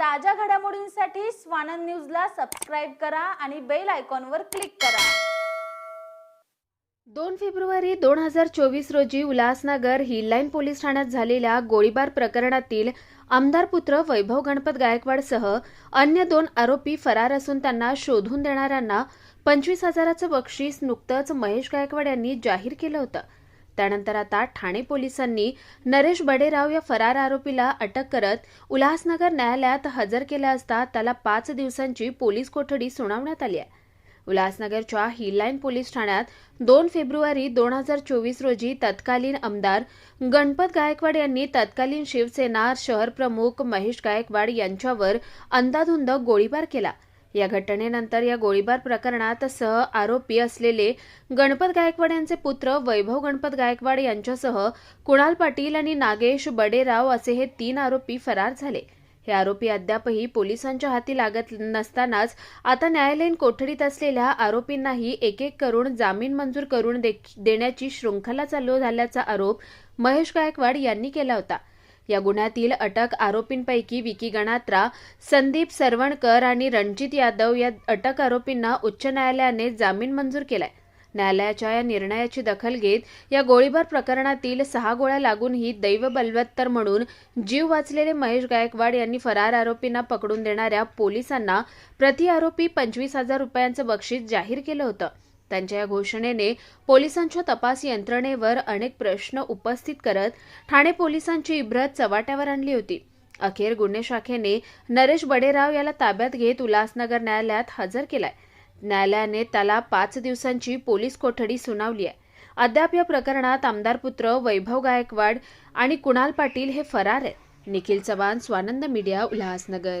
ताज्या घडामोडींसाठी स्वानंद न्यूजला सबस्क्राईब करा आणि बेल आयकॉनवर क्लिक करा. दोन फेब्रुवारी दोन हजार चोवीस रोजी उल्हासनगर हिललाईन पोलीस ठाण्यात झालेल्या गोळीबार प्रकरणातील आमदार पुत्र वैभव गणपत गायकवाडसह अन्य दोन आरोपी फरार असून त्यांना शोधून देणाऱ्यांना पंचवीस हजाराचं बक्षीस नुकतंच महेश गायकवाड यांनी जाहीर केलं होतं. त्यानंतर आता ठाणे पोलिसांनी नरेश बडेराव या फरार आरोपीला अटक करत उल्हासनगर न्यायालयात हजर केला असता त्याला पाच दिवसांची पोलीस कोठडी सुनावण्यात आली आहे. उल्हासनगरच्या हिललाईन पोलीस ठाण्यात दोन फेब्रुवारी दोन हजार चोवीस रोजी तत्कालीन आमदार गणपत गायकवाड यांनी तत्कालीन शिवसेना शहर प्रमुख महेश गायकवाड यांच्यावर अंदाधुंद गोळीबार केला. या घटनेनंतर या गोळीबार प्रकरणात सह आरोपी असलेले गणपत गायकवाड यांचे पुत्र वैभव गणपत गायकवाड यांच्यासह कुणाल पाटील आणि नागेश बडेराव असे हे तीन आरोपी फरार झाले. हे आरोपी अद्यापही पोलिसांच्या हाती लागत नसतानाच आता न्यायालयीन कोठडीत असलेल्या आरोपींनाही एक एक करून जामीन मंजूर करून दे- देण्याची शृंखला चालू झाल्याचा आरोप महेश गायकवाड यांनी केला होता. या गुन्ह्यातील अटक आरोपींपैकी विकी गणात्रा संदीप सरवणकर आणि रणजित यादव या अटक आरोपींना उच्च न्यायालयाने जामीन मंजूर केलाय. न्यायालयाच्या या निर्णयाची दखल घेत या गोळीबार प्रकरणातील सहा गोळ्या लागूनही दैव बलवत्तर म्हणून जीव वाचलेले महेश गायकवाड यांनी फरार आरोपींना पकडून देणाऱ्या पोलिसांना प्रति आरोपी पंचवीस हजार रुपयांचं बक्षीस जाहीर केलं होतं. त्यांच्या या घोषणेने पोलिसांच्या तपास यंत्रणेवर अनेक प्रश्न उपस्थित करत ठाणे पोलिसांची इब्रत चव्हाट्यावर आणली होती. अखेर गुन्हे शाखेने नरेश बडेराव याला ताब्यात घेत उल्हासनगर न्यायालयात हजर केलाय. न्यायालयाने त्याला पाच दिवसांची पोलीस कोठडी सुनावली आहे. अद्याप या प्रकरणात आमदार पुत्र वैभव गायकवाड आणि कुणाल पाटील हे फरार आहेत. निखिल चव्हाण स्वानंद मीडिया उल्हासनगर.